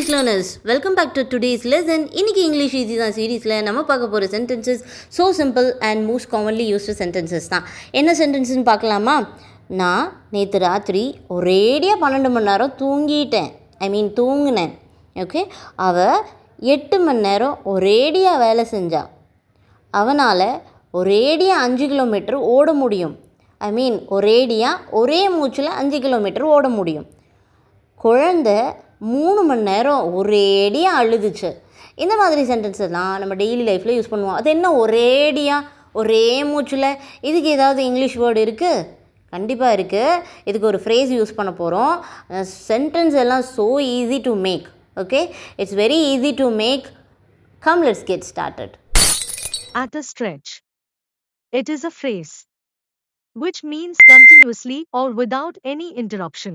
English learners welcome back to today's lesson இன்னைக்கு English easy தான் சீரீஸில் நம்ம பார்க்க போகிற sentences so simple and most commonly used sentences தான். என்ன சென்டென்ஸ்னு பார்க்கலாமா? நான் நேற்று ராத்திரி ஒரேடியாக பன்னெண்டு மணி நேரம் தூங்கிட்டேன். ஐ மீன் தூங்கினேன். ஓகே அவள் எட்டு மணி நேரம் ஒரேடியாக வேலை செஞ்சா. அவனால் ஒரேடியாக அஞ்சு கிலோமீட்டர் ஓட முடியும். ஐ மீன் ஒரேடியாக ஒரே மூச்சில் அஞ்சு கிலோமீட்டர் ஓட முடியும். குழந்த மூணு மணி நேரம் ஒரேடியாக அழுதுச்சு. இந்த மாதிரி சென்டென்ஸ் எல்லாம் நம்ம டெய்லி லைஃப்பில் யூஸ் பண்ணுவோம். அது என்ன ஒரேடியாக ஒரே மூச்சில்? இதுக்கு ஏதாவது இங்கிலீஷ் வேர்டு இருக்குது கண்டிப்பாக இருக்குது இதுக்கு ஒரு ஃப்ரேஸ் யூஸ் பண்ண போகிறோம் சென்டென்ஸ் எல்லாம் so easy to make okay it's very easy to make come let's get started At a stretch. It is a phrase which means continuously or without any interruption.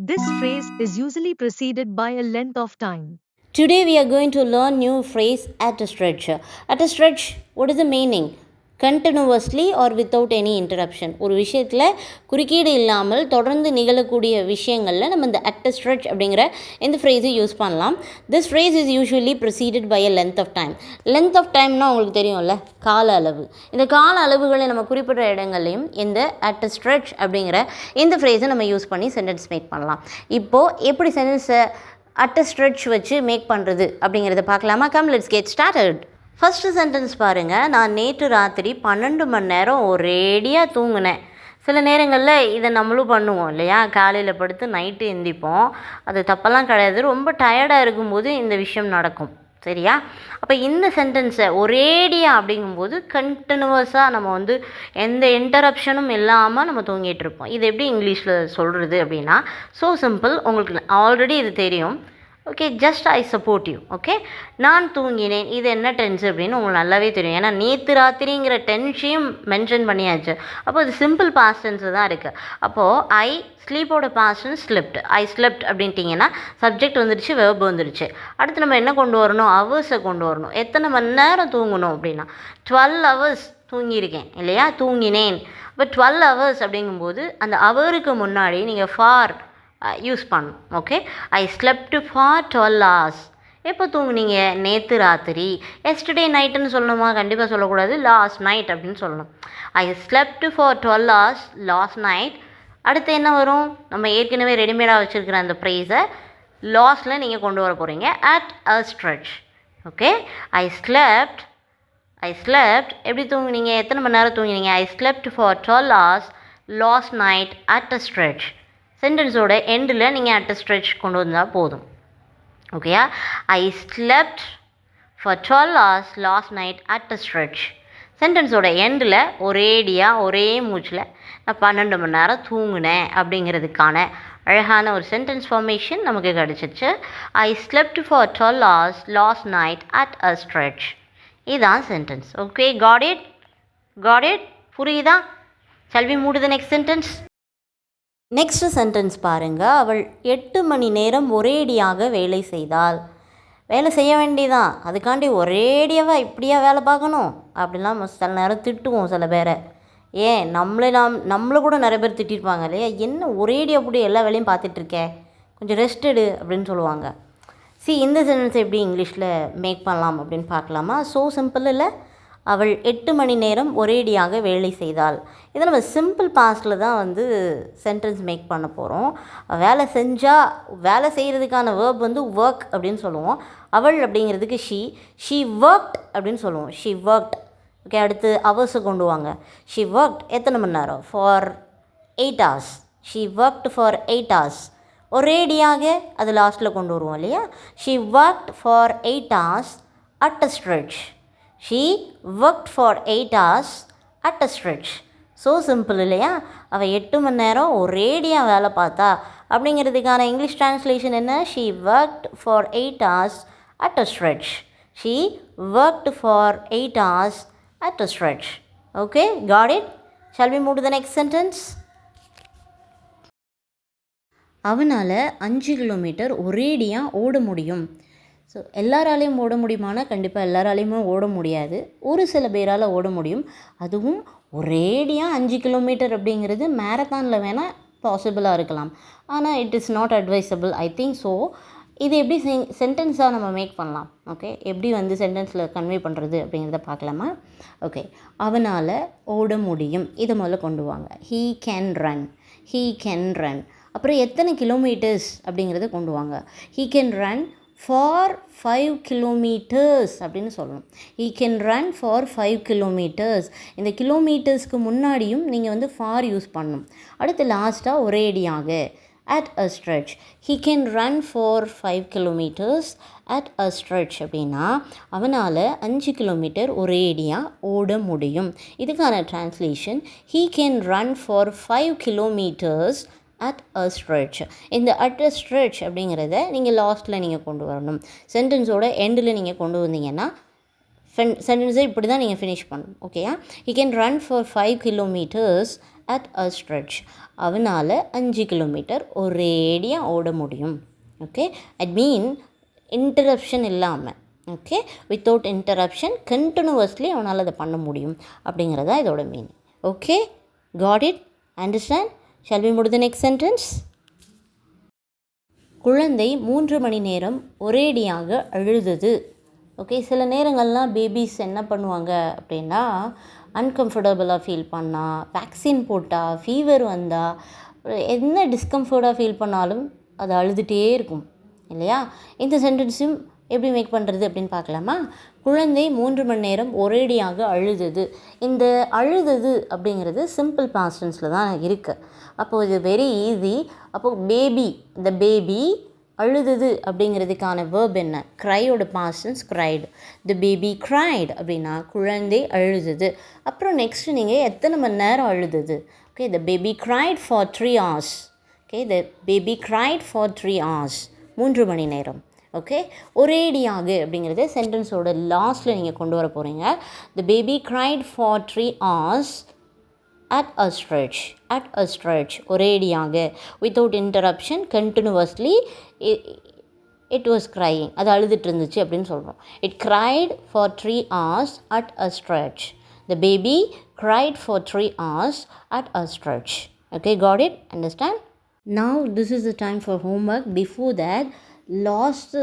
This phrase is usually preceded by a length of time. Today we are going to learn new phrase at a stretch. At a stretch, what is the meaning? Continuously or without any interruption ஒரு விஷயத்தில் குறுக்கீடு இல்லாமல் தொடர்ந்து நிகழக்கூடிய விஷயங்களில் நம்ம இந்த at stretch அப்படிங்கிற இந்த ஃப்ரேஸை யூஸ் பண்ணலாம். This phrase is usually preceded by a length of time length of டைம்னா உங்களுக்கு தெரியும்ல? கால அளவு. இந்த கால அளவுகளை நம்ம குறிப்பிட்ட இடங்கள்லையும் இந்த அட் ஸ்ட்ரெச் அப்படிங்கிற இந்த ஃப்ரேஸை நம்ம யூஸ் பண்ணி சென்டென்ஸ் மேக் பண்ணலாம். இப்போது எப்படி சென்டென்ஸை அட் ஸ்ட்ரெச் வச்சு மேக் பண்ணுறது அப்படிங்கிறத பார்க்கலாமா? Come let's get started first sentence பாருங்கள் நான் நேற்று ராத்திரி பன்னெண்டு மணி நேரம் ஒரேடியாக தூங்கினேன். சில நேரங்களில் இதை நம்மளும் பண்ணுவோம் இல்லையா? காலையில் படுத்து நைட்டு எந்திப்போம். அது தப்பெல்லாம் கிடையாது. ரொம்ப டயர்டாக இருக்கும்போது இந்த விஷயம் நடக்கும். சரியா? அப்போ இந்த சென்டென்ஸை ஒரேடியாக அப்படிங்கும்போது கண்டினியூவஸாக நம்ம வந்து எந்த இன்டரப்ஷனும் இல்லாமல் நம்ம தூங்கிட்டு இருப்போம். இது எப்படி இங்கிலீஷில் சொல்கிறது அப்படின்னா ஸோ சிம்பிள் உங்களுக்கு ஆல்ரெடி இது தெரியும். Okay just I support you okay நான் தூங்கினேன் இது என்ன டென்ஸ் அப்படின்னு உங்களுக்கு நல்லாவே தெரியும். ஏன்னா நேற்று ராத்திரிங்கிற டென்ஷையும் மென்ஷன் பண்ணியாச்சு. அப்போ இது சிம்பிள் பாஸ்டன்ஸு தான் இருக்குது அப்போது I ஸ்லீப்போட past tense slept I slept அப்படின்ட்டிங்கன்னா subject வந்துடுச்சு வெர்ப் வந்துடுச்சு அடுத்து நம்ம என்ன கொண்டு வரணும்? ஹவர்ஸை கொண்டு வரணும். எத்தனை மணி நேரம் தூங்கணும் அப்படின்னா டுவெல் ஹவர்ஸ் தூங்கியிருக்கேன் இல்லையா? தூங்கினேன். இப்போ டுவெல் ஹவர்ஸ் அப்படிங்கும்போது அந்த ஹவருக்கு முன்னாடி நீங்கள் ஃபார் யூஸ் பண்ணணும் okay I slept for twelve hours எப்போ தூங்குனீங்க? நேற்று ராத்திரி. எஸ்டர்டே நைட்டுன்னு சொல்லணுமா? கண்டிப்பாக சொல்லக்கூடாது. லாஸ்ட் நைட் அப்படின்னு சொல்லணும். I slept for twelve hours last night அடுத்து என்ன வரும்? நம்ம ஏற்கனவே ரெடிமேடாக வச்சுருக்கிற அந்த ப்ரைஸை லாஸில் நீங்கள் கொண்டு வர போகிறீங்க at a stretch okay I slept I slept எப்படி தூங்குனீங்க? எத்தனை மணி நேரம் தூங்குனீங்க? I slept for twelve hours last night at a stretch சென்டென்ஸோட எண்டில் நீங்கள் அட் ஸ்ட்ரெச் கொண்டு வந்தால் போதும். ஓகேயா I slept for twelve hours last night at stretch சென்டென்ஸோட எண்டில் ஒரேடியாக ஒரே மூச்சில் நான் பன்னெண்டு மணி நேரம் தூங்கினேன் அப்படிங்கிறதுக்கான அழகான ஒரு சென்டென்ஸ் ஃபார்மேஷன் நமக்கு கிடச்சிச்சு. I slept for twelve hours last night at a stretch இதுதான் sentence okay got it got it புரியுதா? Shall we move the next sentence next sentence பாருங்கள் அவள் எட்டு மணி நேரம் ஒரேடியாக வேலை செய்தாள். வேலை செய்ய வேண்டியதான் அதுக்காண்டி ஒரேடியாவாக இப்படியா வேலை பார்க்கணும்? அப்படிலாம் சில நேரம் திட்டுவோம் சில பேரை. ஏன்? நம்மளே நாம் நம்மளை கூட நிறைய பேர் திட்டிருப்பாங்க இல்லையா? என்ன ஒரேடியாக அப்படி எல்லா வேலையும் பார்த்துட்ருக்கே கொஞ்சம் ரெஸ்ட் எடு அப்படின்னு சொல்லுவாங்க. சி இந்த சென்டென்ஸ் எப்படி இங்கிலீஷில் மேக் பண்ணலாம் அப்படின்னு பார்க்கலாமா? ஸோ சிம்பிள் இல்லை அவள் எட்டு மணி நேரம் ஒரேடியாக வேலை செய்தாள். இதை நம்ம சிம்பிள் பாஸ்டில் தான் வந்து சென்டென்ஸ் மேக் பண்ண போகிறோம் வேலை செஞ்சால் வேலை செய்கிறதுக்கான வேர்ப் வந்து ஒர்க் அப்படின்னு சொல்லுவோம். அவள் அப்படிங்கிறதுக்கு ஷீ ஷீ ஒர்க்ட் அப்படின்னு சொல்லுவோம். ஷீ ஒர்க்ட் ஓகே அடுத்து அவர்ஸை கொண்டு வாங்க. ஷீ ஒர்க்ட் எத்தனை மணி நேரம்? For eight hours she worked for eight hours ஒரேடியாக அது லாஸ்ட்டில் கொண்டு வருவோம் இல்லையா? She worked for eight hours at a stretch she worked for eight hours at a stretch so simple இல்லையா? அவள் எட்டு மணி நேரம் ஒரேடியாக வேலை பார்த்தா. அப்படிங்கிறதுக்கான இங்கிலீஷ் ட்ரான்ஸ்லேஷன் என்ன? She worked for eight hours at a stretch she worked for eight hours at a stretch okay got it shall we move the next sentence அவனால் அஞ்சு கிலோமீட்டர் ஒரேடியாக ஓட முடியும். ஸோ எல்லாராலையும் ஓட முடியுமானா கண்டிப்பாக எல்லாராலையுமே ஓட முடியாது. ஒரு சில பேரால் ஓட முடியும். அதுவும் ஒரேடியாக அஞ்சு கிலோமீட்டர் அப்படிங்கிறது மேரத்தானில் வேணால் பாசிபிளாக இருக்கலாம். ஆனால் it is not advisable I think so இது எப்படி சென்டென்ஸாக நம்ம மேக் பண்ணலாம்? ஓகே எப்படி வந்து சென்டென்ஸில் கன்வே பண்ணுறது அப்படிங்கிறத பார்க்கலாமா? ஓகே அவனால் ஓட முடியும். இதை முதல்ல கொண்டு வாங்க. He can run he can run அப்புறம் எத்தனை கிலோமீட்டர்ஸ் அப்படிங்கிறத கொண்டு வாங்க. He can run for five kilometres அப்படின்னு சொல்லணும். He can run for five kilometres இந்த கிலோமீட்டர்ஸ்க்கு முன்னாடியும் நீங்கள் வந்து ஃபார் யூஸ் பண்ணணும். அடுத்து லாஸ்ட்டாக ஒரேடியாக at a stretch he can run for five kilometres at a stretch அப்படின்னா அவனால் அஞ்சு கிலோமீட்டர் ஒரேடியாக ஓட முடியும். இதுக்கான translation he can run for five kilometres at a stretch இந்த அட் அ ஸ்ட்ரெச் அப்படிங்கிறத நீங்கள் லாஸ்ட்டில் நீங்கள் கொண்டு வரணும். சென்டென்ஸோட எண்டில் நீங்கள் கொண்டு வந்தீங்கன்னா ஃபென் சென்டென்ஸை இப்படி தான் நீங்கள் ஃபினிஷ் பண்ணணும். ஓகேயா you? Can run for five kilometres at a stretch அவனால் அஞ்சு கிலோமீட்டர் ஒரேடியாக ஓட முடியும். ஓகே அட் மீன் இன்டரப்ஷன் இல்லாமல் ஓகே வித்தவுட் இன்டரப்ஷன் கண்டினியூவஸ்லி அவனால் அதை பண்ண முடியும். அப்படிங்கிறதா இதோட meaning okay got it understand shall we move the next sentence குழந்தை மூன்று மணி நேரம் ஒரேடியாக அழுதது. ஓகே சில நேரங்கள்லாம் பேபிஸ் என்ன பண்ணுவாங்க அப்படின்னா அன்கம்ஃபர்டபுளாக ஃபீல் பண்ணால் வேக்சின் போட்டால் ஃபீவர் வந்தால் என்ன டிஸ்கம்ஃபர்டாக ஃபீல் பண்ணாலும் அது அழுதுகிட்டே இருக்கும். இல்லையா? இந்த சென்டென்ஸும் எப்படி மேக் பண்ணுறது அப்படின்னு பார்க்கலாமா? குழந்தை மூன்று மணி நேரம் ஒரேடியாக அழுதது. இந்த அழுதது அப்படிங்கிறது சிம்பிள் பாஸ்டன்ஸில் தான் இருக்குது அப்போது இது வெரி ஈஸி அப்போது பேபி இந்த பேபி அழுதது அப்படிங்கிறதுக்கான வேர்ப் என்ன? க்ரையோட past tense cried the baby cried அப்படின்னா குழந்தை அழுதது. அப்புறம் நெக்ஸ்ட்டு நீங்கள் எத்தனை மணி நேரம் அழுதது? Okay the baby cried for three hours okay the baby cried for three hours மூன்று மணி நேரம். ஓகே ஒரேடியாக அப்படிங்கிறது சென்டென்ஸோட லாஸ்ட்டில் நீங்கள் கொண்டு வர போகிறீங்க the baby cried for three hours at a stretch at a stretch ஒரேடியாக without interruption continuously it was crying அது அழுதுட்டு இருந்துச்சு அப்படின்னு சொல்கிறோம் it cried for three hours at a stretch the baby cried for three hours at a stretch okay got it understand now this is the time for homework before that last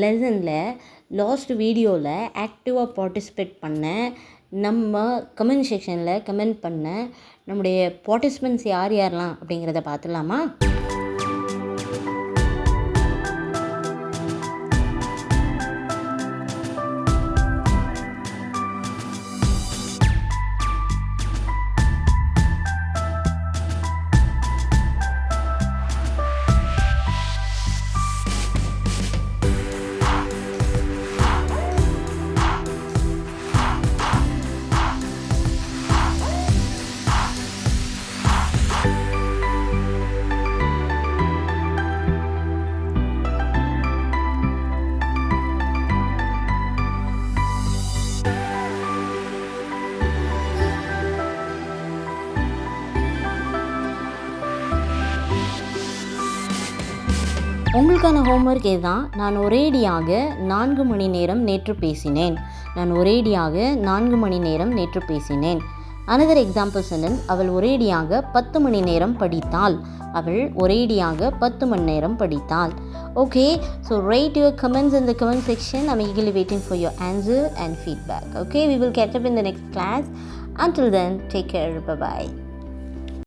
லெசனில் last வீடியோவில் ஆக்டிவாக participate பண்ண நம்ம comment செக்ஷனில் comment பண்ண நம்முடைய participants யார் யாரெலாம் அப்படிங்கிறத பார்த்துடலாமா? உங்களுக்கான ஹோம்ஒர்க் இதுதான். நான் ஒரேடியாக நான்கு மணி நேரம் நேற்று பேசினேன். நான் ஒரேடியாக நான்கு மணி நேரம் நேற்று பேசினேன். அனதர் எக்ஸாம்பிள் சென்டென்ஸ் அவள் ஒரேடியாக பத்து மணி நேரம் படித்தாள். அவள் ஒரேடியாக பத்து மணி நேரம் படித்தாள். Okay so write your comments in the comment section i'm eagerly waiting for your answer and feedback okay we will catch up in the next class. Until then take care bye